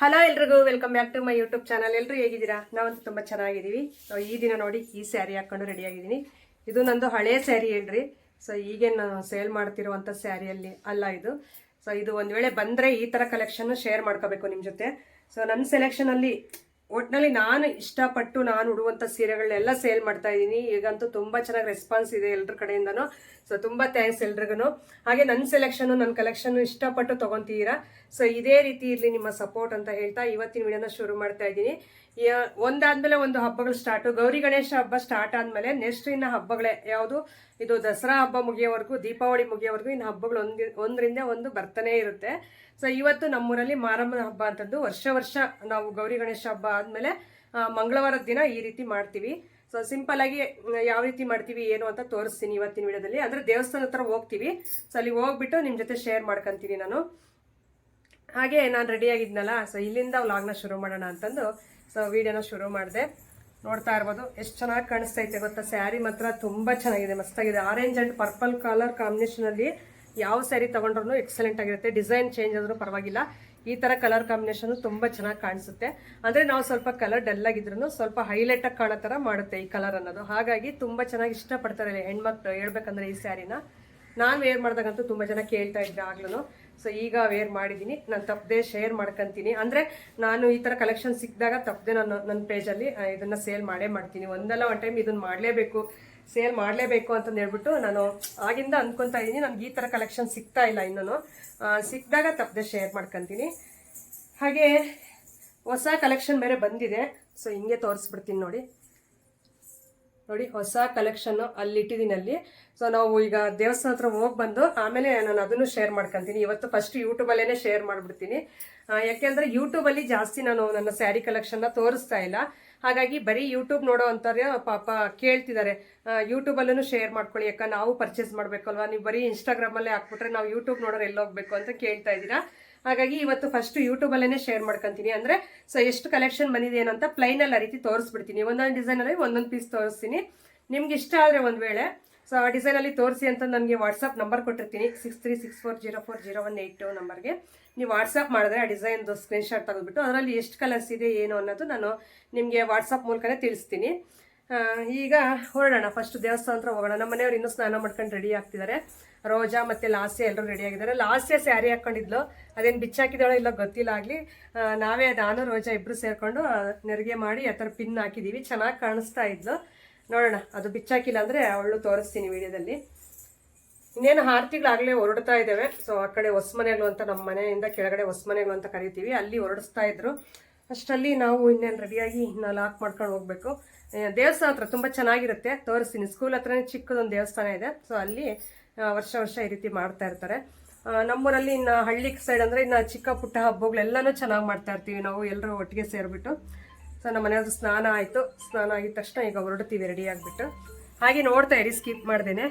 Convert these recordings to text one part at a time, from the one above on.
Hello ಎಲ್ರಿಗೂ welcome back to my YouTube channel ಎಲ್ಲರೂ ಹೇಗಿದ್ದೀರಾ? ನಾವಂತೂ ತುಂಬ ಚೆನ್ನಾಗಿದ್ದೀವಿ. ಸೊ ಈ ದಿನ ನೋಡಿ ಈ ಸ್ಯಾರಿ ಹಾಕ್ಕೊಂಡು ರೆಡಿ ಆಗಿದ್ದೀನಿ. ಇದು ನಂದು ಹಳೆ ಸ್ಯಾರಿ ಹೇಳ್ರಿ ಸೊ ಈಗೇನು ಸೇಲ್ ಮಾಡ್ತಿರುವಂಥ ಸ್ಯಾರಿಯಲ್ಲಿ ಅಲ್ಲ ಇದು. ಸೊ ಇದು ಒಂದು ವೇಳೆ ಬಂದರೆ ಈ ಥರ ಕಲೆಕ್ಷನ್ನು ಶೇರ್ ಮಾಡ್ಕೋಬೇಕು ನಿಮ್ಮ ಜೊತೆ. ಸೊ ನನ್ನ ಸೆಲೆಕ್ಷನಲ್ಲಿ ಒಟ್ಟಿನಲ್ಲಿ ನಾನು ಇಷ್ಟಪಟ್ಟು ನಾನು ಉಡುವಂಥ ಸೀರೆಗಳನ್ನೆಲ್ಲ ಸೇಲ್ ಮಾಡ್ತಾ ಇದ್ದೀನಿ. ಈಗಂತೂ ತುಂಬ ಚೆನ್ನಾಗಿ ರೆಸ್ಪಾನ್ಸ್ ಇದೆ ಎಲ್ಲರ ಕಡೆಯಿಂದನೂ. ಸೊ ತುಂಬ ಥ್ಯಾಂಕ್ಸ್ ಎಲ್ರಿಗೂ ಹಾಗೆ ನನ್ನ ಸೆಲೆಕ್ಷನು ನನ್ನ ಕಲೆಕ್ಷನ್ನು ಇಷ್ಟಪಟ್ಟು ತೊಗೊತೀರಾ? ಸೊ ಇದೇ ರೀತಿ ಇರಲಿ ನಿಮ್ಮ ಸಪೋರ್ಟ್ ಅಂತ ಹೇಳ್ತಾ ಇವತ್ತಿನ ವಿಡಿಯೋನ ಶುರು ಮಾಡ್ತಾ ಇದ್ದೀನಿ. ಒಂದಾದ್ಮೇಲೆ ಒಂದು ಹಬ್ಬಗಳು ಸ್ಟಾರ್ಟು ಗೌರಿ ಗಣೇಶ ಹಬ್ಬ ಸ್ಟಾರ್ಟ್ ಆದಮೇಲೆ ನೆಕ್ಸ್ಟ್ ಇನ್ನು ಹಬ್ಬಗಳೇ ಯಾವುದು? ಇದು ದಸರಾ ಹಬ್ಬ ಮುಗಿಯೋವರೆಗೂ, ದೀಪಾವಳಿ ಮುಗಿಯೋವರೆಗೂ ಇನ್ನು ಹಬ್ಬಗಳು ಒಂದು, ಒಂದರಿಂದ ಒಂದು ಬರ್ತಾನೆ ಇರುತ್ತೆ. ಸೊ ಇವತ್ತು ನಮ್ಮೂರಲ್ಲಿ ಮಾರಮ್ಮನ ಹಬ್ಬ ಅಂತದ್ದು. ವರ್ಷ ವರ್ಷ ನಾವು ಗೌರಿ ಗಣೇಶ ಹಬ್ಬ ಆದಮೇಲೆ ಮಂಗಳವಾರದ ದಿನ ಈ ರೀತಿ ಮಾಡ್ತೀವಿ. ಸೊ ಸಿಂಪಲ್ ಆಗಿ ಯಾವ ರೀತಿ ಮಾಡ್ತೀವಿ, ಏನು ಅಂತ ತೋರಿಸ್ತೀನಿ ಇವತ್ತಿನ ವಿಡಿಯೋದಲ್ಲಿ. ಅಂದ್ರೆ ದೇವಸ್ಥಾನ ಹತ್ರ ಹೋಗ್ತೀವಿ. ಸೊ ಅಲ್ಲಿ ಹೋಗ್ಬಿಟ್ಟು ನಿಮ್ಮ ಜೊತೆ ಶೇರ್ ಮಾಡ್ಕೊಂತೀನಿ ನಾನು. ಹಾಗೆ ನಾನು ರೆಡಿ ಆಗಿದ್ನಲ್ಲ ಸೊ ಇಲ್ಲಿಂದ ವ್ಲಾಗ್ನ ಶುರು ಮಾಡೋಣ ಅಂತಂದು ಸೊ ವಿಡಿಯೋನ ಶುರು ಮಾಡಿದೆ. ನೋಡ್ತಾ ಇರ್ಬೋದು. ಎಷ್ಟು ಚೆನ್ನಾಗಿ ಕಾಣಿಸ್ತೈತೆ ಗೊತ್ತಾ? ಸ್ಯಾರಿ ಮಾತ್ರ ತುಂಬ ಚೆನ್ನಾಗಿದೆ, ಮಸ್ತಾಗಿದೆ. ಆರೆಂಜ್ ಆ್ಯಂಡ್ ಪರ್ಪಲ್ ಕಲರ್ ಕಾಂಬಿನೇಷನಲ್ಲಿ ಯಾವ ಸ್ಯಾರಿ ತೊಗೊಂಡ್ರು ಎಕ್ಸಲೆಂಟ್ ಆಗಿರುತ್ತೆ. ಡಿಸೈನ್ ಚೇಂಜ್ ಆದರೂ ಪರವಾಗಿಲ್ಲ. ಈ ಥರ ಕಲರ್ ಕಾಂಬಿನೇಷನ್ ತುಂಬ ಚೆನ್ನಾಗಿ ಕಾಣಿಸುತ್ತೆ. ಅಂದರೆ ನಾವು ಸ್ವಲ್ಪ ಕಲರ್ ಡಲ್ ಆಗಿದ್ರು ಸ್ವಲ್ಪ ಹೈಲೈಟಾಗಿ ಕಾಣೋ ಥರ ಮಾಡುತ್ತೆ ಈ ಕಲರ್ ಅನ್ನೋದು. ಹಾಗಾಗಿ ತುಂಬ ಚೆನ್ನಾಗಿ ಇಷ್ಟಪಡ್ತಾರೆ ಹೆಣ್ಮಕ್ಳು ಹೇಳ್ಬೇಕಂದ್ರೆ ಈ ಸ್ಯಾರಿನ ನಾನು ವೇರ್ ಮಾಡಿದಾಗಂತೂ ತುಂಬ ಜನ ಕೇಳ್ತಾ ಇದ್ದೆ ಆಗ್ಲೂ ಸೊ ಈಗ ವೇರ್ ಮಾಡಿದ್ದೀನಿ ನಾನು ತಪ್ಪದೆ ಶೇರ್ ಮಾಡ್ಕೊಂತೀನಿ. ಅಂದರೆ ನಾನು ಈ ಥರ ಕಲೆಕ್ಷನ್ ಸಿಕ್ಕಿದಾಗ ತಪ್ಪದೆ ನಾನು ನನ್ನ ಪೇಜಲ್ಲಿ ಇದನ್ನು ಸೇಲ್ ಮಾಡೇ ಮಾಡ್ತೀನಿ. ಒಂದಲ್ಲ ಒನ್ ಟೈಮ್ ಇದನ್ನು ಮಾಡಲೇಬೇಕು. ಸೇಲ್ ಮಾಡಲೇಬೇಕು ಅಂತಂದು ಹೇಳ್ಬಿಟ್ಟು ನಾನು ಆಗಿಂದ ಅಂದ್ಕೊತಾ ಇದ್ದೀನಿ ನನಗೆ ಈ ಥರ ಕಲೆಕ್ಷನ್ ಸಿಗ್ತಾ ಇಲ್ಲ ಇನ್ನೂ ಸಿಕ್ಕಿದಾಗ ತಪ್ಪದೆ ಶೇರ್ ಮಾಡ್ಕೊತೀನಿ. ಹಾಗೆ ಹೊಸ ಕಲೆಕ್ಷನ್ ಬೇರೆ ಬಂದಿದೆ. ಸೊ ಹಿಂಗೆ ತೋರಿಸ್ಬಿಡ್ತೀನಿ ನೋಡಿ. ನೋಡಿ, ಹೊಸ ಕಲೆಕ್ಷನ್ನು ಅಲ್ಲಿ ಇಟ್ಟಿದ್ದೀನಿ ಅಲ್ಲಿ. ಸೊ ನಾವು ಈಗ ದೇವಸ್ಥಾನ ಹತ್ರ ಹೋಗಿ ಬಂದು ಆಮೇಲೆ ನಾನು ಅದನ್ನು ಶೇರ್ ಮಾಡ್ಕೊತೀನಿ. ಇವತ್ತು ಫಸ್ಟ್ ಯೂಟ್ಯೂಬಲ್ಲೇ ಶೇರ್ ಮಾಡಿಬಿಡ್ತೀನಿ. ಯಾಕೆಂದರೆ ಯೂಟ್ಯೂಬಲ್ಲಿ ಜಾಸ್ತಿ ನಾನು ನನ್ನ ಸ್ಯಾರಿ ಕಲೆಕ್ಷನ್ನ ತೋರಿಸ್ತಾ ಇಲ್ಲ. ಹಾಗಾಗಿ ಬರೀ ಯೂಟ್ಯೂಬ್ ನೋಡೋ ಅಂತಾರೆ ಪಾಪ ಕೇಳ್ತಿದ್ದಾರೆ. ಯೂಟ್ಯೂಬಲ್ಲೂ ಶೇರ್ ಮಾಡ್ಕೊಳ್ಳಿ ಯಾಕ ನಾವು ಪರ್ಚೇಸ್ ಮಾಡಬೇಕಲ್ವಾ ನೀವು ಬರೀ ಇನ್ಸ್ಟಾಗ್ರಾಮಲ್ಲೇ ಹಾಕ್ಬಿಟ್ರೆ ನಾವು ಯೂಟ್ಯೂಬ್ ನೋಡೋರು ಎಲ್ಲಿ ಹೋಗ್ಬೇಕು ಅಂತ ಕೇಳ್ತಾ ಇದ್ದೀರಾ? ಹಾಗಾಗಿ ಇವತ್ತು ಫಸ್ಟ್ ಯೂಟ್ಯೂಬಲ್ಲೇ ಶೇರ್ ಮಾಡ್ಕೊಂತೀನಿ. ಅಂದರೆ, ಸೊ, ಎಷ್ಟು ಕಲೆಕ್ಷನ್ ಬಂದಿದೆ ಏನಂತ ಪ್ಲೈನಲ್ಲಿ ಆ ರೀತಿ ತೋರಿಸ್ಬಿಡ್ತೀನಿ. ಒಂದೊಂದು ಡಿಸೈನಲ್ಲಿ ಒಂದೊಂದು ಪೀಸ್ ತೋರಿಸ್ತೀನಿ. ನಿಮ್ಗೆ ಇಷ್ಟ ಆದರೆ ಒಂದು ವೇಳೆ, ಸೊ, ಆ ಡಿಸೈನಲ್ಲಿ ತೋರಿಸಿ ಅಂತ ನನಗೆ ವಾಟ್ಸಪ್ ನಂಬರ್ ಕೊಟ್ಟಿರ್ತೀನಿ. Six three six four zero four zero one eight two ನಂಬರ್ಗೆ ನೀವು ವಾಟ್ಸಪ್ ಮಾಡಿದ್ರೆ ಆ ಡಿಸೈನ್ದು ಸ್ಕ್ರೀನ್ಶಾಟ್ ತೆಗೆದುಬಿಟ್ಟು ಅದರಲ್ಲಿ ಎಷ್ಟು ಕಲರ್ಸ್ ಇದೆ, ಏನು ಅನ್ನೋದು ನಾನು ನಿಮಗೆ ವಾಟ್ಸಪ್ ಮೂಲಕನೇ ತಿಳಿಸ್ತೀನಿ. ಈಗ ಹೊರಡೋಣ. ಫಸ್ಟ್ ದೇವಸ್ಥಾನ ಹತ್ರ ಹೋಗೋಣ. ನಮ್ಮ ಮನೆಯವ್ರು ಇನ್ನೂ ಸ್ನಾನ ಮಾಡ್ಕೊಂಡು ರೆಡಿ ಆಗ್ತಿದ್ದಾರೆ. ರೋಜಾ ಮತ್ತು ಲಾಸ್ಯ ಎಲ್ಲರೂ ರೆಡಿ ಆಗಿದ್ದಾರೆ. ಲಾಸ್ಯ ಸ್ಯಾರಿ ಹಾಕ್ಕೊಂಡಿದ್ಲು. ಅದೇನು ಬಿಚ್ಚಾಕಿದಾಳೋ ಇಲ್ಲ ಗೊತ್ತಿಲ್ಲ ಆಗಲಿ. ನಾವೇ ನಾನು, ರೋಜಾ ಇಬ್ಬರು ಸೇರಿಕೊಂಡು ನೆರಿಗೆ ಮಾಡಿ ಆ ಥರ ಪಿನ್ ಹಾಕಿದ್ದೀವಿ ಚೆನ್ನಾಗಿ ಕಾಣಿಸ್ತಾ ಇದ್ಲು. ನೋಡೋಣ. ಅದು ಬಿಚ್ಚಾಕಿಲ್ಲ ಅಂದರೆ ಅವಳು ತೋರಿಸ್ತೀನಿ ವಿಡಿಯೋದಲ್ಲಿ ಇನ್ನೇನು ಆರತಿಗಳಾಗಲೇ ಹೊರಡ್ತಾ ಇದ್ದಾವೆ. ಸೊ ಆ ಕಡೆ ಹೊಸ್ಮನೆಗಳು ಅಂತ ನಮ್ಮ ಮನೆಯಿಂದ ಕೆಳಗಡೆ ಹೊಸ್ಮನೆಗಳು ಅಂತ ಕರಿತೀವಿ. ಅಲ್ಲಿ ಹೊರಡಿಸ್ತಾ ಇದ್ರು. ಅಷ್ಟರಲ್ಲಿ ನಾವು ಇನ್ನೇನು ರೆಡಿಯಾಗಿ ಇನ್ನು ಲಾಕ್ ಮಾಡ್ಕೊಂಡು ಹೋಗ್ಬೇಕು. ದೇವಸ್ಥಾನ ಹತ್ರ ತುಂಬ ಚೆನ್ನಾಗಿರುತ್ತೆ. ತೋರಿಸ್ತೀನಿ. ಸ್ಕೂಲ್ ಹತ್ರನೇ ಚಿಕ್ಕದೊಂದು ದೇವಸ್ಥಾನ ಇದೆ. ಸೊ ಅಲ್ಲಿ ವರ್ಷ ವರ್ಷ ಈ ರೀತಿ ಮಾಡ್ತಾ ಇರ್ತಾರೆ. ನಮ್ಮೂರಲ್ಲಿ ಇನ್ನು ಹಳ್ಳಿ ಸೈಡ್ ಅಂದರೆ ಇನ್ನು ಚಿಕ್ಕ ಪುಟ್ಟ ಹಬ್ಬಗಳೆಲ್ಲನೂ ಚೆನ್ನಾಗಿ ಮಾಡ್ತಾ ಇರ್ತೀವಿ ನಾವು ಎಲ್ಲರೂ ಒಟ್ಟಿಗೆ ಸೇರಿಬಿಟ್ಟು. ಸೊ ನಮ್ಮ ಮನೆಯವ್ರದ್ದು ಸ್ನಾನ ಆಯಿತು. ಸ್ನಾನ ಆಗಿದ ತಕ್ಷಣ ಈಗ ಹೊರಡ್ತೀವಿ ರೆಡಿ ಆಗಿಬಿಟ್ಟು. ಹಾಗೆ ನೋಡ್ತಾ ಇರಿ ಸ್ಕಿಪ್ ಮಾಡ್ದೇನೆ.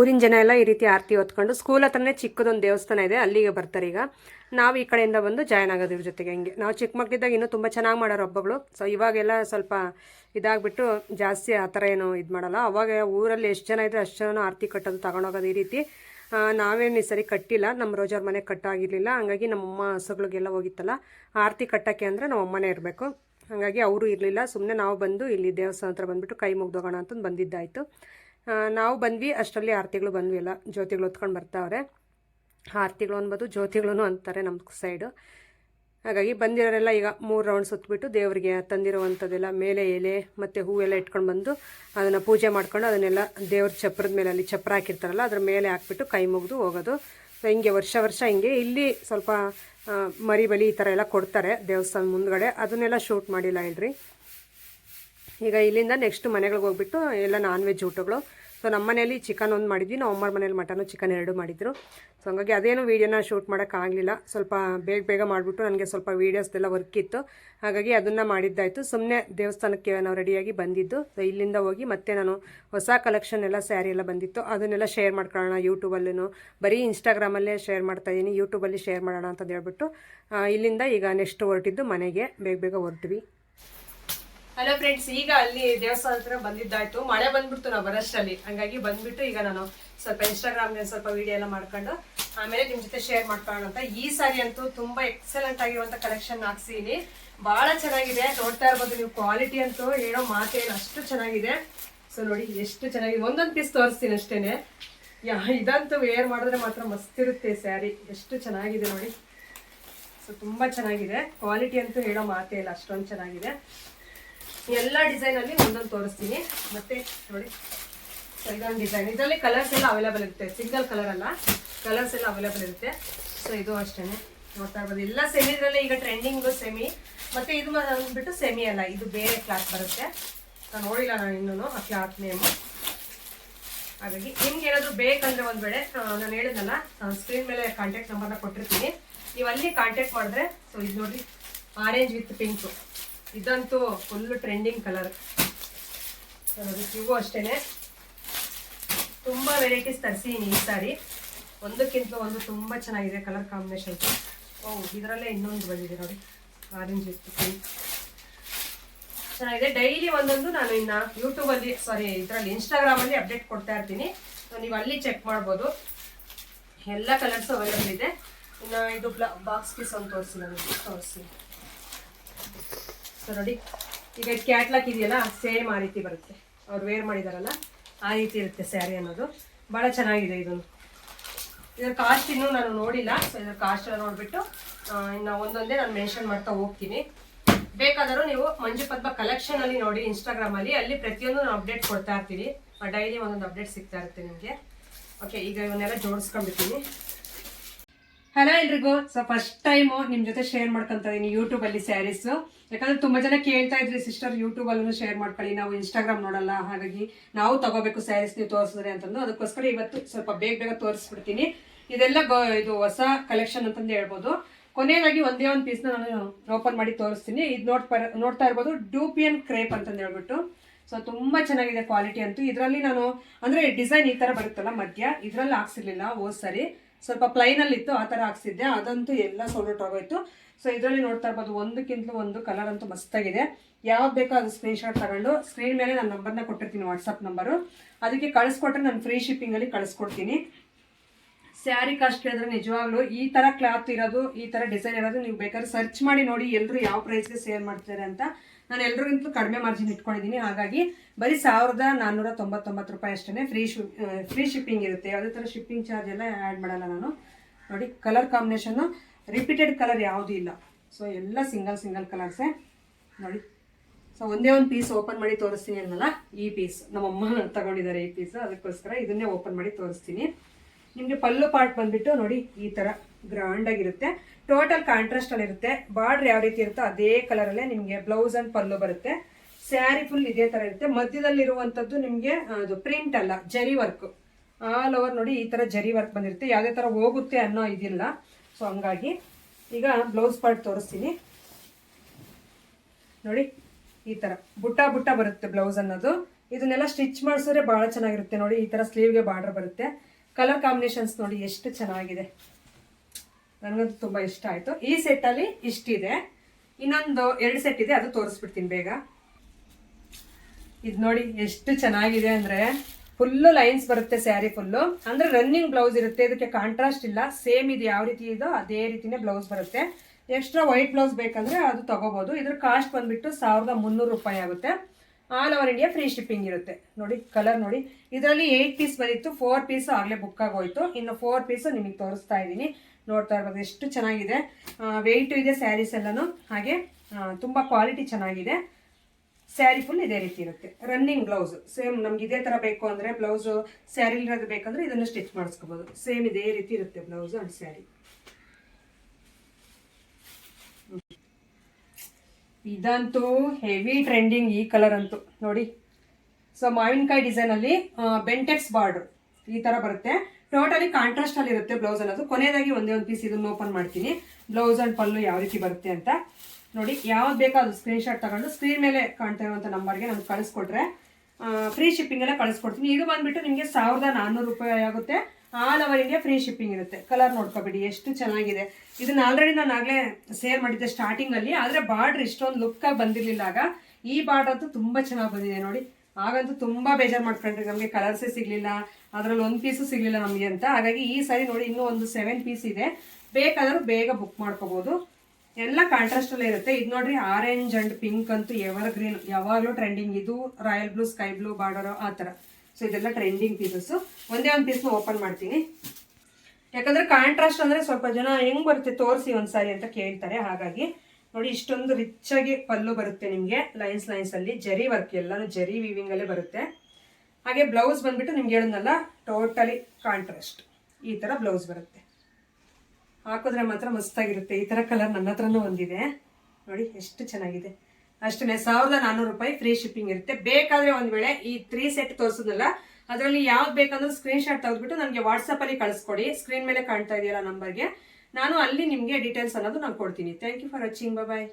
ಊರಿನ ಜನ ಎಲ್ಲ ಈ ರೀತಿ ಆರತಿ ಹೊತ್ಕೊಂಡು ಸ್ಕೂಲ್ ಹತ್ರನೇ ಚಿಕ್ಕದೊಂದು ದೇವಸ್ಥಾನ ಇದೆ, ಅಲ್ಲಿಗೆ ಬರ್ತಾರೆ ಈಗ. ನಾವು ಈ ಕಡೆಯಿಂದ ಬಂದು ಜಾಯ್ನ್ ಆಗೋದು ಇವ್ರ ಜೊತೆಗೆ ಹಿಂಗೆ. ನಾವು ಚಿಕ್ಕ ಮಕ್ಕಳಿದ್ದಾಗ ಇನ್ನೂ ತುಂಬ ಚೆನ್ನಾಗಿ ಮಾಡೋರು ಹಬ್ಬಗಳು ಸೊ ಇವಾಗೆಲ್ಲ ಸ್ವಲ್ಪ ಇದಾಗ್ಬಿಟ್ಟು ಜಾಸ್ತಿ ಆ ಥರ ಏನು ಇದು ಮಾಡಲ್ಲ. ಅವಾಗ ಊರಲ್ಲಿ ಎಷ್ಟು ಜನ ಇದ್ದರೆ ಅಷ್ಟು ಜನ ಆರತಿ ಕಟ್ಟೋದು ತಗೊಂಡೋಗೋದು ಈ ರೀತಿ. ನಾವೇನು ಈ ಸರಿ ಕಟ್ಟಿಲ್ಲ. ನಮ್ಮ ರೋಜವ್ರ ಮನೆ ಕಟ್ಟಾಗಿರಲಿಲ್ಲ. ಹಂಗಾಗಿ ನಮ್ಮಮ್ಮ ಹಸುಗಳಿಗೆಲ್ಲ ಹೋಗಿತ್ತಲ್ಲ. ಆರತಿ ಕಟ್ಟೋಕ್ಕೆ ಅಂದರೆ ನಮ್ಮ ಅಮ್ಮನೇ ಇರಬೇಕು. ಹಾಗಾಗಿ ಅವರು ಇರಲಿಲ್ಲ. ಸುಮ್ಮನೆ ನಾವು ಬಂದು ಇಲ್ಲಿ ದೇವಸ್ಥಾನ ಹತ್ರ ಬಂದುಬಿಟ್ಟು ಕೈ ಮುಗ್ದೋಗೋಣ ಅಂತಂದು ಬಂದಿದ್ದಾಯಿತು. ನಾವು ಬಂದ್ವಿ, ಅಷ್ಟರಲ್ಲಿ ಆರತಿಗಳು ಬಂದ್ವಿ ಎಲ್ಲ. ಜ್ಯೋತಿಗಳು ಹೊತ್ಕೊಂಡು ಬರ್ತಾವ್ರೆ. ಆರತಿಗಳು ಅನ್ಬೋದು ಜ್ಯೋತಿಗಳು ಅಂತಾರೆ ನಮ್ಮ ಸೈಡು. ಹಾಗಾಗಿ ಬಂದಿರೋರೆಲ್ಲ ಈಗ ಮೂರು ರೌಂಡ್ ಸುತ್ತಬಿಟ್ಟು ದೇವರಿಗೆ ತಂದಿರುವಂಥದ್ದೆಲ್ಲ ಮೇಲೆ ಎಲೆ ಮತ್ತು ಹೂವೆಲ್ಲ ಇಟ್ಕೊಂಡು ಬಂದು ಅದನ್ನು ಪೂಜೆ ಮಾಡ್ಕೊಂಡು ಅದನ್ನೆಲ್ಲ ದೇವ್ರ ಚಪ್ರದ ಮೇಲೆ ಅಲ್ಲಿ ಚಪ್ರ ಹಾಕಿರ್ತಾರಲ್ಲ, ಅದ್ರ ಮೇಲೆ ಹಾಕ್ಬಿಟ್ಟು ಕೈ ಮುಗಿದು ಹೋಗೋದು. ಹಿಂಗೆ ವರ್ಷ ವರ್ಷ ಹಿಂಗೆ ಇಲ್ಲಿ ಸ್ವಲ್ಪ ಮರಿ ಬಲಿ ಈ ಥರ ಎಲ್ಲ ಕೊಡ್ತಾರೆ ದೇವಸ್ಥಾನ ಮುಂದ್ಗಡೆ. ಅದನ್ನೆಲ್ಲ ಶೂಟ್ ಮಾಡಿಲ್ಲ ಹೇಳ್ರಿ ಈಗ ಇಲ್ಲಿಂದ ನೆಕ್ಸ್ಟ್ ಮನೆಗಳಿಗೆ ಹೋಗ್ಬಿಟ್ಟು ಎಲ್ಲ ನಾನ್ ವೆಜ್ ಊಟಗಳು. ಸೊ ನಮ್ಮ ಮನೇಲಿ ಚಿಕನ್ ಒಂದು ಮಾಡಿದ್ವಿ. ನಾವು ಅಮ್ಮರ ಮನೇಲಿ ಮಟನು ಚಿಕನ್ ಎರಡು ಮಾಡಿದ್ರು. ಸೊ ಹಂಗಾಗಿ ಅದೇನು ವೀಡಿಯೋನ ಶೂಟ್ ಮಾಡೋಕ್ಕಾಗಲಿಲ್ಲ ಸ್ವಲ್ಪ ಬೇಗ ಬೇಗ ಮಾಡಿಬಿಟ್ಟು ನನಗೆ ಸ್ವಲ್ಪ ವೀಡಿಯೋಸ್ದೆಲ್ಲ ವರ್ಕ್ ಇತ್ತು. ಹಾಗಾಗಿ ಅದನ್ನು ಮಾಡಿದ್ದಾಯಿತು. ಸುಮ್ಮನೆ ದೇವಸ್ಥಾನಕ್ಕೆ ನಾವು ರೆಡಿಯಾಗಿ ಬಂದಿದ್ದು. ಸೊ ಇಲ್ಲಿಂದ ಹೋಗಿ ಮತ್ತೆ ನಾನು ಹೊಸ ಕಲೆಕ್ಷನ್ ಎಲ್ಲ ಸ್ಯಾರಿ ಎಲ್ಲ ಬಂದಿತ್ತು. ಅದನ್ನೆಲ್ಲ ಶೇರ್ ಮಾಡ್ಕೊಳ್ಳೋಣ ಯೂಟ್ಯೂಬಲ್ಲೂ ಬರೀ ಇನ್ಸ್ಟಾಗ್ರಾಮಲ್ಲೇ ಶೇರ್ ಮಾಡ್ತಾ ಇದ್ದೀನಿ ಯೂಟ್ಯೂಬಲ್ಲಿ ಶೇರ್ ಮಾಡೋಣ ಅಂತ ಹೇಳ್ಬಿಟ್ಟು ಇಲ್ಲಿಂದ ಈಗ ನೆಕ್ಸ್ಟ್ ಹೊರಟಿದ್ದು ಮನೆಗೆ. ಬೇಗ ಬೇಗ ಹೊರಟ್ವಿ. ಹಲೋ ಫ್ರೆಂಡ್ಸ್ ಈಗ ಅಲ್ಲಿ ದೇವಸ್ಥಾನ ಹತ್ರ ಬಂದಿದ್ದಾಯ್ತು. ಮಳೆ ಬಂದ್ಬಿಡ್ತು ನಾವು ಬರೋಷ್ಟರಲ್ಲಿ. ಹಂಗಾಗಿ ಬಂದ್ಬಿಟ್ಟು ಈಗ ನಾನು ಸ್ವಲ್ಪ ಇನ್ಸ್ಟಾಗ್ರಾಮ್ಗೆ ಸ್ವಲ್ಪ ವಿಡಿಯೋ ಎಲ್ಲ ಮಾಡ್ಕೊಂಡು, ಆಮೇಲೆ ನಿಮ್ ಜೊತೆ ಶೇರ್ ಮಾಡ್ಕೊಳ್ಳೋಣ ಅಂತ. ಈ ಸಾರಿ ಅಂತೂ ತುಂಬಾ ಎಕ್ಸಲೆಂಟ್ ಆಗಿರುವಂತ ಕಲೆಕ್ಷನ್ ಹಾಕ್ಸಿದೀನಿ. ಬಹಳ ಚೆನ್ನಾಗಿದೆ. ನೋಡ್ತಾ ಇರ್ಬೋದು ನೀವು ಕ್ವಾಲಿಟಿ ಅಂತೂ ಹೇಳೋ ಮಾತೇನು ಅಷ್ಟು ಚೆನ್ನಾಗಿದೆ. ಸೊ ನೋಡಿ, ಎಷ್ಟು ಚೆನ್ನಾಗಿದೆ. ಒಂದೊಂದು ಪೀಸ್ ತೋರಿಸ್ತೀನಿ ಅಷ್ಟೇನೆ. ಯಾ, ಇದಂತೂ ವೇರ್ ಮಾಡಿದ್ರೆ ಮಾತ್ರ ಮಸ್ತ್ ಇರುತ್ತೆ ಸ್ಯಾರಿ ಎಷ್ಟು ಚೆನ್ನಾಗಿದೆ ನೋಡಿ. ಸೊ ತುಂಬಾ ಚೆನ್ನಾಗಿದೆ. ಕ್ವಾಲಿಟಿ ಅಂತೂ ಹೇಳೋ ಮಾತೇ ಇಲ್ಲ ಅಷ್ಟೊಂದು ಚೆನ್ನಾಗಿದೆ. ಎಲ್ಲ ಡಿಸೈನ್ ಅಲ್ಲಿ ಒಂದೊಂದು ತೋರಿಸ್ತೀನಿ. ಮತ್ತೆ ನೋಡಿ ಸೊ ಡಿಸೈನ್ ಇದರಲ್ಲಿ ಕಲರ್ಸ್ ಎಲ್ಲ ಅವೈಲೇಬಲ್ ಇರುತ್ತೆ. ಸಿಂಗಲ್ ಕಲರ್ ಅಲ್ಲ. ಕಲರ್ಸ್ ಎಲ್ಲ ಅವೈಲೇಬಲ್ ಇರುತ್ತೆ. ಸೊ ಇದು ಅಷ್ಟೇನೆ. ನೋಡ್ತಾ ಇರ್ಬೋದು. ಎಲ್ಲ ಸೆಮಿ ಇದ್ರಲ್ಲೇ ಈಗ ಟ್ರೆಂಡಿಂಗ್ ಸೆಮಿ ಮತ್ತೆ ಇದು ಬಂದ್ಬಿಟ್ಟು ಸೆಮಿ ಅಲ್ಲ. ಇದು ಬೇರೆ ಕ್ಲಾತ್ ಬರುತ್ತೆ. ನಾನು ನೋಡಿಲ್ಲ ನಾನು ಇನ್ನೂ ಆ ಕ್ಲಾತ್ ನೇಮು. ಹಾಗಾಗಿ ನಿಮ್ಗೆ ಏನಾದರೂ ಬೇಕಂದ್ರೆ ಒಂದು ವೇಳೆ ನಾನು ಹೇಳಿದ್ನಲ್ಲ ಸ್ಕ್ರೀನ್ ಮೇಲೆ ಕಾಂಟ್ಯಾಕ್ಟ್ ನಂಬರ್ನ ಕೊಟ್ಟಿರ್ತೀನಿ. ನೀವು ಅಲ್ಲಿ ಕಾಂಟ್ಯಾಕ್ಟ್ ಮಾಡಿದ್ರೆ ಸೊ ಇದು ನೋಡಿ ಆರೆಂಜ್ ವಿತ್ ಪಿಂಕ್ ಇದಂತೂ ಫುಲ್ ಟ್ರೆಂಡಿಂಗ್ ಕಲರ್ ನೋಡಿ ಇವು ಅಷ್ಟೇ ತುಂಬ ವೆರೈಟೀಸ್ ತರಿಸಿದ್ದೀನಿ ಈ ಸಾರಿ ಒಂದಕ್ಕಿಂತ ಒಂದು ತುಂಬ ಚೆನ್ನಾಗಿದೆ ಕಲರ್ ಕಾಂಬಿನೇಷನ್ ಓಹ್ ಇದರಲ್ಲೇ ಇನ್ನೊಂದು ಬಂದಿದೆ ನೋಡಿ. ಆರೆಂಜ್ ಇತ್ತು ಚೆನ್ನಾಗಿದೆ. ಡೈಲಿ ಒಂದೊಂದು ನಾನು ಇನ್ನು ಯೂಟ್ಯೂಬಲ್ಲಿ ಸಾರಿ ಇದರಲ್ಲಿ ಇನ್ಸ್ಟಾಗ್ರಾಮಲ್ಲಿ ಅಪ್ಡೇಟ್ ಕೊಡ್ತಾ ಇರ್ತೀನಿ. ಸೊ ನೀವು ಅಲ್ಲಿ ಚೆಕ್ ಮಾಡ್ಬೋದು. ಎಲ್ಲ ಕಲರ್ಸ್ ಅವೈಲೇಬಲ್ ಇದೆ. ಇನ್ನು ಇದು ಬಾಕ್ಸ್ ಪೀಸ್ ಒಂದು ತೋರಿಸಿ ನಾನು. ತೋರಿಸಿ ಸೊ ನೋಡಿ, ಈಗ ಕ್ಯಾಟ್ಲಾಕ್ ಇದೆಯಲ್ಲ ಸೇಮ್ ಆ ರೀತಿ ಬರುತ್ತೆ. ಅವ್ರು ವೇರ್ ಮಾಡಿದಾರಲ್ಲ, ಆ ರೀತಿ ಇರುತ್ತೆ ಸ್ಯಾರಿ ಅನ್ನೋದು. ಭಾಳ ಚೆನ್ನಾಗಿದೆ ಇದನ್ನು ಇದರ ಕಾಸ್ಟ್ ಇನ್ನೂ ನಾನು ನೋಡಿಲ್ಲ. ಸೊ ಇದರ ಕಾಸ್ಟ್ ನೋಡಿಬಿಟ್ಟು ಇನ್ನು ಒಂದೊಂದೇ ನಾನು ಮೆನ್ಷನ್ ಮಾಡ್ತಾ ಹೋಗ್ತೀನಿ. ಬೇಕಾದರೂ ನೀವು ಮಂಜು ಪದ್ಮ ಕಲೆಕ್ಷನ್ ಅಲ್ಲಿ ನೋಡಿ ಇನ್ಸ್ಟಾಗ್ರಾಮಲ್ಲಿ ಅಲ್ಲಿ ಅಲ್ಲಿ ಪ್ರತಿಯೊಂದು ನಾನು ಅಪ್ಡೇಟ್ ಕೊಡ್ತಾ ಇರ್ತೀನಿ. ಡೈಲಿ ಒಂದೊಂದು ಅಪ್ಡೇಟ್ ಸಿಗ್ತಾ ಇರುತ್ತೆ ನಿಮಗೆ. ಓಕೆ ಈಗ ಇವನ್ನೆಲ್ಲ ಜೋಡಿಸ್ಕೊಂಡ್ಬಿಡ್ತೀನಿ. ಹಲೋ ಎಲ್ರಿಗೂ. ಸೊ ಫಸ್ಟ್ ಟೈಮು ನಿಮ್ಮ ಜೊತೆ ಶೇರ್ ಮಾಡ್ಕೊಂತ ಇದೀನಿ ಯೂಟ್ಯೂಬಲ್ಲಿ ಸ್ಯಾರೀಸ್ ಯಾಕಂದ್ರೆ ತುಂಬಾ ಜನ ಕೇಳ್ತಾ ಇದ್ರಿ ಸಿಸ್ಟರ್ ಯೂಟ್ಯೂಬಲ್ಲೂ ಶೇರ್ ಮಾಡ್ಕೊಳ್ಳಿ, ನಾವು ಇನ್ಸ್ಟಾಗ್ರಾಮ್ ನೋಡಲ್ಲ, ಹಾಗಾಗಿ ನಾವು ತಗೋಬೇಕು ಸ್ಯಾರೀಸ್ ನೀವು ತೋರಿಸಿದ್ರೆ ಅಂತಂದು. ಅದಕ್ಕೋಸ್ಕರ ಇವತ್ತು ಸ್ವಲ್ಪ ಬೇಗ ಬೇಗ ತೋರಿಸ್ಬಿಡ್ತೀನಿ. ಇದೆಲ್ಲ ಇದು ಹೊಸ ಕಲೆಕ್ಷನ್ ಅಂತಂದು ಹೇಳ್ಬೋದು. ಕೊನೆಯದಾಗಿ ಒಂದೇ ಒಂದು ಪೀಸ್ನ ನಾನು ಓಪನ್ ಮಾಡಿ ತೋರಿಸ್ತೀನಿ. ಇದು ನೋಡ್ತಾ ನೋಡ್ತಾ ಇರ್ಬೋದು ಡ್ಯೂಪಿಯನ್ ಕ್ರೇಪ್ ಅಂತಂದು ಹೇಳ್ಬಿಟ್ಟು. ಸೊ ತುಂಬಾ ಚೆನ್ನಾಗಿದೆ ಕ್ವಾಲಿಟಿ ಅಂತೂ. ಇದರಲ್ಲಿ ನಾನು, ಅಂದ್ರೆ ಡಿಸೈನ್ ಈ ತರ ಬರುತ್ತಲ್ಲ ಮಧ್ಯ, ಇದರಲ್ಲಿ ಹಾಕ್ಸಿರ್ಲಿಲ್ಲ, ಹೋದ್ ಸರಿ. ಸ್ವಲ್ಪ ಪ್ಲೈನಲ್ಲಿತ್ತು ಆ ಥರ ಹಾಕ್ಸಿದ್ದೆ. ಅದಂತೂ ಎಲ್ಲ ಸೋಲೋಟ್ ಆಗೋಯ್ತು ಸೊ ಇದರಲ್ಲಿ ನೋಡ್ತಾ ಇರ್ಬೋದು, ಒಂದಕ್ಕಿಂತಲೂ ಒಂದು ಕಲರ್ ಅಂತೂ ಮಸ್ತಾಗಿದೆ. ಯಾವ್ದು ಬೇಕೋ ಅದು ಸ್ಕ್ರೀನ್ ಶಾಟ್ ತಗೊಂಡು ಸ್ಕ್ರೀನ್ ಮೇಲೆ ನಾನು ನಂಬರ್ನ ಕೊಟ್ಟಿರ್ತೀನಿ ವಾಟ್ಸಪ್ ನಂಬರು ಅದಕ್ಕೆ ಕಳಿಸ್ಕೊಟ್ರೆ ನಾನು ಫ್ರೀ ಶಿಪ್ಪಿಂಗ್ ಅಲ್ಲಿ ಕಳಿಸ್ಕೊಡ್ತೀನಿ. ಸ್ಯಾರಿ ಕಾಸ್ಟ್ ಕೇಳಿದ್ರೆ ನಿಜವಾಗ್ಲೂ ಈ ತರ ಕ್ಲಾತ್ ಇರೋದು, ಈ ತರ ಡಿಸೈನ್ ಇರೋದು, ನೀವು ಬೇಕಾದ್ರೆ ಸರ್ಚ್ ಮಾಡಿ ನೋಡಿ ಎಲ್ಲರೂ ಯಾವ ಪ್ರೈಸ್ಗೆ ಸೇಲ್ ಮಾಡ್ತಾರೆ ಅಂತ. ನಾನು ಎಲ್ಲರಿಗಿಂತಲೂ ಕಡಿಮೆ ಮಾರ್ಜಿನ್ ಇಟ್ಕೊಂಡಿದ್ದೀನಿ ಹಾಗಾಗಿ ಬರೀ ಸಾವಿರದ ನಾನ್ನೂರ ತೊಂಬತ್ತೊಂಬತ್ತು ರೂಪಾಯಿ ಅಷ್ಟೇ ಫ್ರೀ ಶು ಫ್ರೀ ಶಿಪ್ಪಿಂಗ್ ಇರುತ್ತೆ. ಯಾವುದೇ ಥರ ಶಿಪ್ಪಿಂಗ್ ಚಾರ್ಜ್ ಎಲ್ಲ ಆ್ಯಡ್ ಮಾಡಲ್ಲ ನಾನು. ನೋಡಿ ಕಲರ್ ಕಾಂಬಿನೇಷನ್ನು ರಿಪೀಟೆಡ್ ಕಲರ್ ಯಾವುದೂ ಇಲ್ಲ. ಸೊ ಎಲ್ಲ ಸಿಂಗಲ್ ಸಿಂಗಲ್ ಕಲರ್ಸೇ ನೋಡಿ. ಸೊ ಒಂದೇ ಒಂದು ಪೀಸ್ ಓಪನ್ ಮಾಡಿ ತೋರಿಸ್ತೀನಿ ಅನ್ನಲ್ಲ ಈ ಪೀಸ್ ನಮ್ಮಮ್ಮ ತಗೊಂಡಿದ್ದಾರೆ ಈ ಪೀಸ್ ಅದಕ್ಕೋಸ್ಕರ ಇದನ್ನೇ ಓಪನ್ ಮಾಡಿ ತೋರಿಸ್ತೀನಿ. ನಿಮಗೆ ಪಲ್ಲು ಪಾರ್ಟ್ ಬಂದ್ಬಿಟ್ಟು ನೋಡಿ ಈ ಥರ ಗ್ರ್ಯಾಂಡ್ ಆಗಿರುತ್ತೆ. ಟೋಟಲ್ ಕಾಂಟ್ರಾಸ್ಟ್ ಇರುತ್ತೆ. ಬಾರ್ಡರ್ ಯಾವ ರೀತಿ ಇರುತ್ತೋ ಅದೇ ಕಲರಲ್ಲೇ ನಿಮಗೆ ಬ್ಲೌಸ್ ಅಂಡ್ ಪಲ್ಲು ಬರುತ್ತೆ. ಸ್ಯಾರಿ ಫುಲ್ ಇದೇ ಥರ ಇರುತ್ತೆ. ಮಧ್ಯದಲ್ಲಿರುವಂಥದ್ದು ನಿಮಗೆ ಅದು ಪ್ರಿಂಟ್ ಅಲ್ಲ, ಜರಿ ವರ್ಕ್ ಆಲ್ ಓವರ್ ನೋಡಿ ಈ ಥರ ಜರಿ ವರ್ಕ್ ಬಂದಿರುತ್ತೆ. ಯಾವುದೇ ಥರ ಹೋಗುತ್ತೆ ಅನ್ನೋ ಇದಿಲ್ಲ. ಸೊ ಹಂಗಾಗಿ ಈಗ ಬ್ಲೌಸ್ ಪಾರ್ಟ್ ತೋರಿಸ್ತೀನಿ. ನೋಡಿ ಈ ಥರ ಬುಟ್ಟ ಬುಟ್ಟ ಬರುತ್ತೆ ಬ್ಲೌಸ್ ಅನ್ನೋದು. ಇದನ್ನೆಲ್ಲ ಸ್ಟಿಚ್ ಮಾಡಿಸಿದ್ರೆ ಬಹಳ ಚೆನ್ನಾಗಿರುತ್ತೆ ನೋಡಿ. ಈ ತರ ಸ್ಲೀವ್ಗೆ ಬಾರ್ಡರ್ ಬರುತ್ತೆ. ಕಲರ್ ಕಾಂಬಿನೇಷನ್ಸ್ ನೋಡಿ ಎಷ್ಟು ಚೆನ್ನಾಗಿದೆ. ನನಗಂತೂ ತುಂಬಾ ಇಷ್ಟ ಆಯ್ತು. ಈ ಸೆಟ್ ಅಲ್ಲಿ ಇಷ್ಟಿದೆ. ಇನ್ನೊಂದು ಎರಡು ಸೆಟ್ ಇದೆ, ಅದು ತೋರಿಸ್ಬಿಡ್ತೀನಿ ಬೇಗ. ಇದು ನೋಡಿ ಎಷ್ಟು ಚೆನ್ನಾಗಿದೆ ಅಂದ್ರೆ ಫುಲ್ಲು ಲೈನ್ಸ್ ಬರುತ್ತೆ ಸ್ಯಾರಿ ಫುಲ್ಲು ಅಂದ್ರೆ ರನ್ನಿಂಗ್ ಬ್ಲೌಸ್ ಇರುತ್ತೆ, ಇದಕ್ಕೆ ಕಾಂಟ್ರಾಸ್ಟ್ ಇಲ್ಲ. ಸೇಮ್ ಇದು ಯಾವ ರೀತಿ ಇದೋ ಅದೇ ರೀತಿನೇ ಬ್ಲೌಸ್ ಬರುತ್ತೆ. ಎಕ್ಸ್ಟ್ರಾ ವೈಟ್ ಬ್ಲೌಸ್ ಬೇಕಂದ್ರೆ ಅದು ತಗೋಬಹುದು ಇದ್ರ ಕಾಸ್ಟ್ ಬಂದ್ಬಿಟ್ಟು ಸಾವಿರದ ಮುನ್ನೂರು ರೂಪಾಯಿ ಆಗುತ್ತೆ. All over India free shipping ಇರುತ್ತೆ. ನೋಡಿ ಕಲರ್ ನೋಡಿ. ಇದರಲ್ಲಿ ಏಯ್ಟ್ ಪೀಸ್ ಬಂದಿತ್ತು. ಫೋರ್ ಪೀಸ್ ಆಗಲೇ ಬುಕ್ ಆಗೋಯ್ತು. ಇನ್ನು ಫೋರ್ ಪೀಸ್ ನಿಮಗೆ ತೋರಿಸ್ತಾ ಇದ್ದೀನಿ. ನೋಡ್ತಾ ಇರ್ಬೋದು, ಎಷ್ಟು ಚೆನ್ನಾಗಿದೆ. ವೆಯ್ಟು ಇದೆ ಸ್ಯಾರೀಸ್ ಎಲ್ಲನೂ. ಹಾಗೆ ತುಂಬ ಕ್ವಾಲಿಟಿ ಚೆನ್ನಾಗಿದೆ. ಸ್ಯಾರಿ ಫುಲ್ ಇದೇ ರೀತಿ ಇರುತ್ತೆ. ರನ್ನಿಂಗ್ ಬ್ಲೌಸ್ ಸೇಮ್ ನಮ್ಗೆ ಇದೇ ತರ ಬೇಕು ಅಂದ್ರೆ ಬ್ಲೌಸ್ ಸ್ಯಾರಿ ಇರೋದು ಬೇಕಂದ್ರೆ ಇದನ್ನು ಸ್ಟಿಚ್ ಮಾಡಿಸ್ಕೋಬಹುದು ಸೇಮ್ ಇದೇ ರೀತಿ ಇರುತ್ತೆ ಬ್ಲೌಸ್ ಅಂಡ್ ಸ್ಯಾರಿ ಇದಂತೂ ಹೆವಿ ಟ್ರೆಂಡಿಂಗ್ ಈ ಕಲರ್ ಅಂತೂ. ನೋಡಿ. ಸೊ ಮಾವಿನಕಾಯಿ ಡಿಸೈನ್ ಅಲ್ಲಿ ಬೆಂಟೆಕ್ಸ್ ಬಾರ್ಡರ್ ಈ ತರ ಬರುತ್ತೆ. ಟೋಟಲಿ ಕಾಂಟ್ರಾಸ್ಟ್ ಅಲ್ಲಿ ಇರುತ್ತೆ ಬ್ಲೌಸ್ ಅನ್ನೋದು. ಕೊನೆಯದಾಗಿ ಒಂದೇ ಒಂದು ಪೀಸ್ ಇದನ್ನ ಓಪನ್ ಮಾಡ್ತೀನಿ. ಬ್ಲೌಸ್ ಅಂಡ್ ಪಲ್ಲು ಯಾವ ರೀತಿ ಬರುತ್ತೆ ಅಂತ. ನೋಡಿ, ಯಾವ್ದು ಬೇಕೋ ಅದು ಸ್ಕ್ರೀನ್ ಶಾಟ್ ತಗೊಂಡು ಸ್ಕ್ರೀನ್ ಮೇಲೆ ಕಾಣ್ತಾ ಇರುವಂಥ ನಂಬರ್ಗೆ ನಮ್ಗೆ ಕಳಿಸ್ಕೊಟ್ರೆ ಫ್ರೀ ಶಿಪ್ಪಿಂಗ್ ಎಲ್ಲ ಕಳಿಸ್ಕೊಡ್ತೀನಿ. ಇದು ಬಂದ್ಬಿಟ್ಟು ನಿಮಗೆ ಸಾವಿರದ ನಾನ್ನೂರು ರೂಪಾಯಿ ಆಗುತ್ತೆ. All over India free shipping ಇರುತ್ತೆ. ಕಲರ್ ನೋಡ್ಕೋಬೇಡಿ, ಎಷ್ಟು ಚೆನ್ನಾಗಿದೆ. ಇದನ್ನ ಆಲ್ರೆಡಿ ನಾನು ಆಗಲೇ ಸೇರ್ ಮಾಡಿದ್ದೆ ಸ್ಟಾರ್ಟಿಂಗ್ ಅಲ್ಲಿ, ಆದ್ರೆ ಬಾರ್ಡರ್ ಇಷ್ಟೊಂದು ಲುಕ್ಕಾಗಿ ಬಂದಿರಲಿಲ್ಲ ಆಗ. ಈ ಬಾರ್ಡರ್ ಅಂತೂ ತುಂಬಾ ಚೆನ್ನಾಗಿ ಬಂದಿದೆ ನೋಡಿ. ಆಗಂತೂ ತುಂಬಾ ಬೇಜಾರ್ ಮಾಡ್ಕೊಂಡ್ರಿ. ನಮಗೆ ಕಲರ್ಸೇ ಸಿಗ್ಲಿಲ್ಲ, ಅದ್ರಲ್ಲಿ ಒಂದು ಪೀಸು ಸಿಗ್ಲಿಲ್ಲ ನಮಗೆ ಅಂತ. ಹಾಗಾಗಿ ಈ ಸಾರಿ ನೋಡಿ ಇನ್ನೂ ಒಂದು ಸೆವೆನ್ ಪೀಸ್ ಇದೆ. ಬೇಕಾದರೂ ಬೇಗ ಬುಕ್ ಮಾಡ್ಕೋಬಹುದು ಎಲ್ಲ ಕಾಂಟ್ರಾಸ್ಟ್ ಅಲ್ಲೇ ಇರುತ್ತೆ. ಇದು ನೋಡ್ರಿ ಆರೆಂಜ್ ಅಂಡ್ ಪಿಂಕ್ ಅಂತೂ ಎವರ್ ಗ್ರೀನ್ ಯಾವಾಗಲೂ ಟ್ರೆಂಡಿಂಗ್ ಇದು royal blue sky blue border ಆ ಥರ. ಸೊ ಇದೆಲ್ಲ ಟ್ರೆಂಡಿಂಗ್ ಪೀಸಸ್ ಒಂದೇ ಒಂದು ಪೀಸ್ನ ಓಪನ್ ಮಾಡ್ತೀನಿ. ಯಾಕಂದ್ರೆ ಕಾಂಟ್ರಾಸ್ಟ್ ಅಂದ್ರೆ ಸ್ವಲ್ಪ ಜನ ಹೆಂಗ್ ಬರುತ್ತೆ ತೋರಿಸಿ ಒಂದ್ಸಾರಿ ಅಂತ ಕೇಳ್ತಾರೆ. ಹಾಗಾಗಿ ನೋಡಿ, ಇಷ್ಟೊಂದು ರಿಚ್ ಆಗಿ ಪಲ್ಲು ಬರುತ್ತೆ ನಿಮಗೆ. ಲೈನ್ಸ್ ಲೈನ್ಸ್ ಅಲ್ಲಿ ಜರಿ ವರ್ಕ್ ಎಲ್ಲಾನು ಜರಿ ವಿವಿಂಗ್ ಅಲ್ಲೇ ಬರುತ್ತೆ. ಹಾಗೆ ಬ್ಲೌಸ್ ಬಂದ್ಬಿಟ್ಟು ನಿಮ್ಗೆ ಹೇಳಿದ್ನಲ್ಲ ಟೋಟಲಿ ಕಾಂಟ್ರಾಸ್ಟ್ ಈ ತರ ಬ್ಲೌಸ್ ಬರುತ್ತೆ. ಹಾಕಿದ್ರೆ ಮಾತ್ರ ಮಸ್ತಾಗಿರುತ್ತೆ. ಈ ತರ ಕಲರ್ ನನ್ನ ಹತ್ರನೂ ಒಂದಿದೆ. ನೋಡಿ, ಎಷ್ಟು ಚೆನ್ನಾಗಿದೆ. ಅಷ್ಟೇ ಸಾವಿರದ ನಾನ್ನೂರು ರೂಪಾಯಿ ಫ್ರೀ ಶಿಪ್ಪಿಂಗ್ ಇರುತ್ತೆ. ಬೇಕಾದ್ರೆ ಒಂದ್ ವೇಳೆ ಈ ತ್ರೀ ಸೆಟ್ ತೋರಿಸೋದಲ್ಲ, ಅದರಲ್ಲಿ ಯಾವ್ದು ಬೇಕಂದ್ರೆ ಸ್ಕ್ರೀನ್ ಶಾಟ್ ತೆಗೆದ್ಬಿಟ್ಟು ನನಗೆ ವಾಟ್ಸಪ್ ಅಲ್ಲಿ ಕಳಿಸ್ಕೊಡಿ. ಸ್ಕ್ರೀನ್ ಮೇಲೆ ಕಾಣ್ತಾ ಇದೆಯಲ್ಲ ನಂಬರ್ಗೆ ನಾನು ಅಲ್ಲಿ ನಿಮಗೆ ಡೀಟೇಲ್ಸ್ ಅನ್ನೋದು ನಾನು ಕೊಡ್ತೀನಿ. Thank you for watching bye